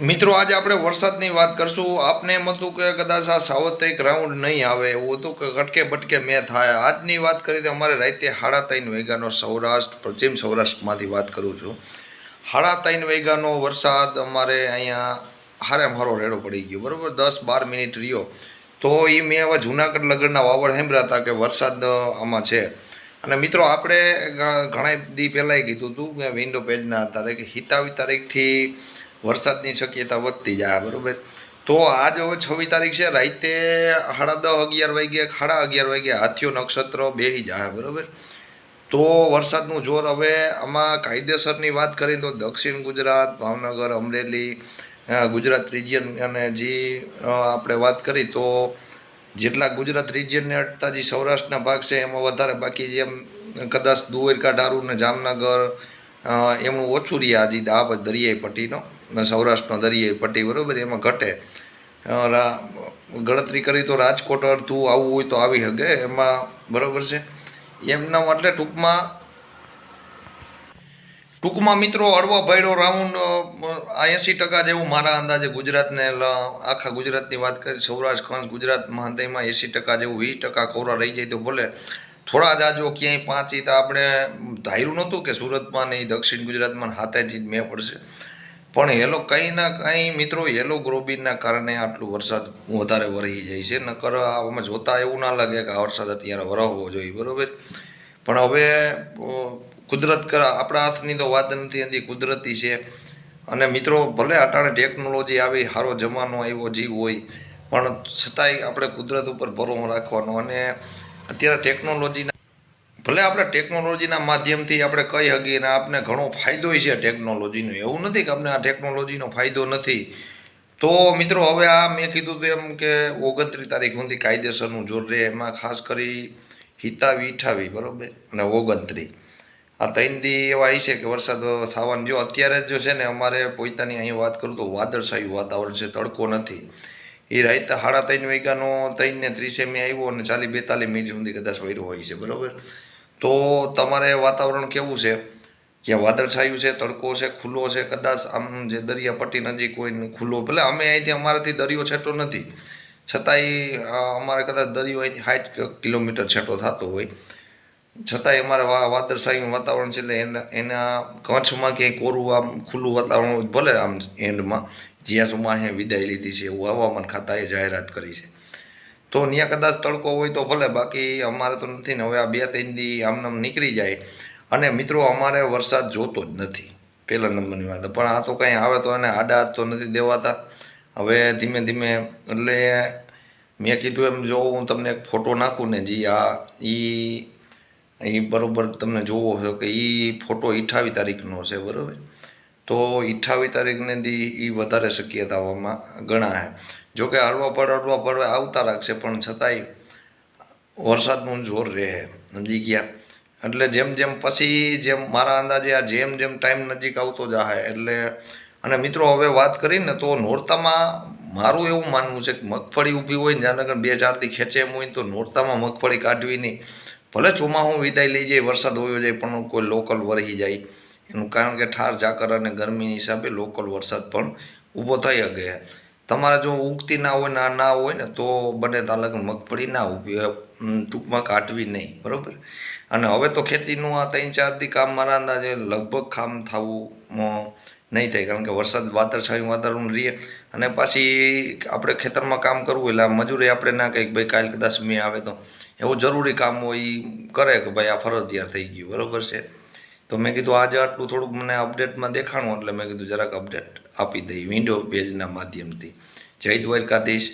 મિત્રો, આજે આપણે વરસાદની વાત કરશું. આપને એમ હતું કે કદાચ આ સાવત્રિક રાઉન્ડ નહીં આવે એવું હતું કે કટકે બટકે મેં થાય આજની વાત કરી તો અમારે રાતે હાડા ત્રણ વાગ્યાનો સૌરાષ્ટ્ર, પશ્ચિમ સૌરાષ્ટ્રમાંથી વાત કરું છું. હાડા ત્રણ વાગ્યાનો વરસાદ અમારે અહીંયા હારે મારો રેડો પડી ગયો. બરાબર? દસ બાર મિનિટ રહ્યો. તો એ મેં હવે જુનાગઢ લગનના વાવડ સાંભળ્યા કે વરસાદ આમાં છે. અને મિત્રો, આપણે ઘણા દી પહેલાંય કીધું હતું કે વિન્ડો પેજના આધારે હિતાવી તારીખથી વરસાદની શક્યતા વધતી જાય બરાબર. તો આજ હવે છવ્વીસ તારીખ છે, રાતે સાડા દસ અગિયાર વાગે સાડા અગિયાર વાગે હાથીઓ નક્ષત્ર બેસી જાય બરાબર. તો વરસાદનું જોર હવે આમાં કાયદેસરની વાત કરીએ તો દક્ષિણ ગુજરાત, ભાવનગર, અમરેલી ગુજરાત રિજિયન અને જે આપણે વાત કરી તો જેટલા ગુજરાત રિજિયનને અટતા જે સૌરાષ્ટ્રના ભાગ છે, એમાં વધારે બાકી જેમ કદાચ દુવેરકા, ડારૂ ને જામનગર એમનું ઓછું રહ્યા હજી આ દરિયાઈ પટ્ટીનો સૌરાષ્ટ્રનો દરિયાઈ પટ્ટી, બરાબર, એમાં ઘટે. ગણતરી કરી તો રાજકોટ અડધું આવવું હોય તો આવી શકે એમાં બરાબર છે. એમના એટલે ટૂંકમાં ટૂંકમાં મિત્રો અડવા ભયડો રાઉન્ડ આ એંસી ટકા જેવું મારા અંદાજે ગુજરાતને આખા ગુજરાતની વાત કરી, સૌરાષ્ટ્ર ખંડ ગુજરાત મહાદયમાં એંસી ટકા જેવું વીસ ટકા કોરા રહી જાય તો ભલે. થોડા જ આજો ક્યાંય પાંચ તો આપણે ધાર્યું નહોતું કે સુરતમાં નહીં દક્ષિણ ગુજરાતમાં હાથે જ મેં પડશે. પણ હેલો કંઈ ના કંઈ મિત્રો હેલો ગ્રોબિનના કારણે આટલું વરસાદ વધારે વરહી જાય છે. નકર આમાં જોતા એવું ના લાગે કે આ વરસાદ અત્યારે વરાવવો જોઈએ, બરાબર? પણ હવે કુદરત કર, આપણા હાથની તો વાત નથી હતી કુદરતી છે. અને મિત્રો, ભલે અટાણે ટેકનોલોજી આવી સારો જમાનો આવ્યો, જીવ હોય, પણ છતાંય આપણે કુદરત ઉપર ભરોસો રાખવાનો. અને અત્યારે ટેકનોલોજીના ભલે આપણે ટેકનોલોજીના માધ્યમથી આપણે કહી શકીએ અને આપને ઘણો ફાયદો છે ટેકનોલોજીનો. એવું નથી કે આપણે આ ટેકનોલોજીનો ફાયદો નથી. તો મિત્રો, હવે આ મેં કીધું હતું એમ કે ઓગણત્રીસ તારીખ સુધી કાયદેસરનું જોર રહે. એમાં ખાસ કરી હિતાવી, ઈઠાવી, બરાબર? અને ઓગણત્રીસ. આ ત્રણ દી એવા છે કે વરસાદ સાવન જો અત્યારે જો છે ને અમારે પોતાની અહીં વાત કરું તો વાદળછાયું વાતાવરણ છે, તડકો નથી. એ રાત સાડા ત્રણ વાગ્યાનો ત્રણને ત્રીસે મેં આવ્યો અને ચાલી બેતાલીસ મિનિટ સુધી કદાચ વૈરો હોય છે, બરાબર? તો તમારે વાતાવરણ કેવું છે? ક્યાં વાદળછાયું છે, તડકો છે, ખુલ્લો છે, કદાચ આમ જે દરિયા પટ્ટી નજીક હોય ખુલ્લો. ભલે અમે અહીંથી અમારાથી દરિયો છેટો નથી. છતાંય અમારે કદાચ દરિયો અહીંથી સાઠ કિલોમીટર છેટો થતો હોય. છતાંય અમારે વા વાદળછાયું વાતાવરણ છે એટલે એના એના કચ્છમાં ક્યાંય કોરું આમ ખુલ્લું વાતાવરણ ભલે આમ એન્ડમાં જ્યાં અહીંયા વિદાય લીધી છે એવું હવામાન ખાતાએ જાહેરાત કરી છે. તો ત્યાં કદાચ તડકો હોય તો ભલે, બાકી અમારે તો નથી ને, હવે આ બે ત્રણ દી આમનામ નીકળી જાય. અને મિત્રો, અમારે વરસાદ જોતો જ નથી. પહેલા નંબરની વાત. પણ આ તો કંઈ આવે તો એને આડા તો નથી દેવાતા. હવે ધીમે ધીમે, એટલે મેં કીધું એમ, જો હું તમને એક ફોટો નાખું ને, જી આ એ એ બરોબર તમને જોવો છે કે એ ફોટો અઠાવીસ તારીખનો છે બરાબર? તો અઠ્ઠાવીસ તારીખને દી એ વધારે શક્યતાઓમાં ગણાય. જોકે હળવા પડ હળવા પડ આવતા રાખશે, પણ છતાંય વરસાદનું જોર રહે, સમજી ગયા. એટલે જેમ જેમ પછી જેમ મારા અંદાજે આ જેમ જેમ ટાઈમ નજીક આવતો જાય એટલે અને મિત્રો હવે વાત કરીને તો નોરતામાં મારું એવું માનવું છે કે મગફળી ઊભી હોય ને જાનગર બે ચારથી ખેંચે એમ હોય તો નોરતામાં મગફળી કાઢવી નહીં. ભલે ચોમાહું વિદાય લઈ જાય, વરસાદ હોયો જાય, પણ કોઈ લોકલ વરહી જાય. એનું કારણ કે ઠાર, ઝાકર અને ગરમીની હિસાબે લોકલ વરસાદ પણ ઊભો થઈ શકે તમારે જો ઉગતી ના હોય ના ના હોય ને, તો બને તાલક મગફળી ના ઊભી ટૂંકમાં કાઢવી નહીં, બરાબર? અને હવે તો ખેતીનું આ ત્રણ ચારથી કામ મારા અંદાજે લગભગ કામ થવું નહીં થાય, કારણ કે વરસાદ વાદળછાયું વાતાવરણ રહીએ અને પાછી આપણે ખેતરમાં કામ કરવું એટલે મજૂરી આપણે ના કંઈક ભાઈ કાલ કદાચ મેં આવે તો. એવું જરૂરી કામ હોય એ કરે કે ભાઈ આ ફરજિયાત થઈ ગયું, બરાબર છે? તો મેં કીધું આજે આટલું થોડુંક મને અપડેટમાં દેખાણું, એટલે મેં કીધું જરાક અપડેટ આપી દઈ વિન્ડો પેજના માધ્યમથી. જય દ્વારકાધીશ